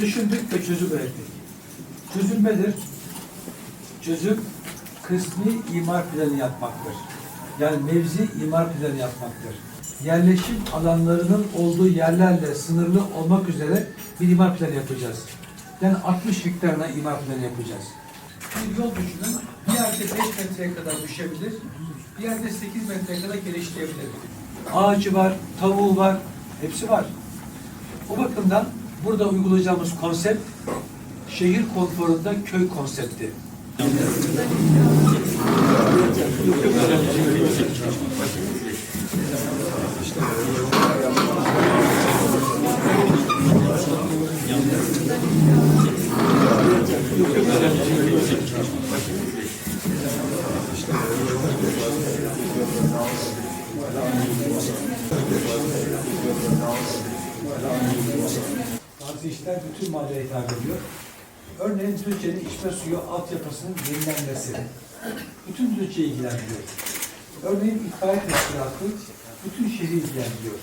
Düşündük ve çözüm ürettik. Çözüm nedir? Çözüm kısmi imar planı yapmaktır. Yani mevzi imar planı yapmaktır. Yerleşim alanlarının olduğu yerlerle sınırlı olmak üzere bir imar planı yapacağız. Yani 60 hektarına imar planı yapacağız. Bir yol düşünün. Bir yerde 5 metreye kadar düşebilir. Bir yerde 8 metreye kadar genişleyebilir. Ağacı var, tavuğu var, hepsi var. O bakımdan burada uygulayacağımız konsept şehir konforunda köy konsepti. Bazı işler bütün mahalleye hitap ediyor. Örneğin Düzce'nin içme suyu altyapısının yenilenmesi. Bütün Düzce'yi ilgilendiriyor. Örneğin itfaiye teşkilatı bütün şehri ilgilendiriyor.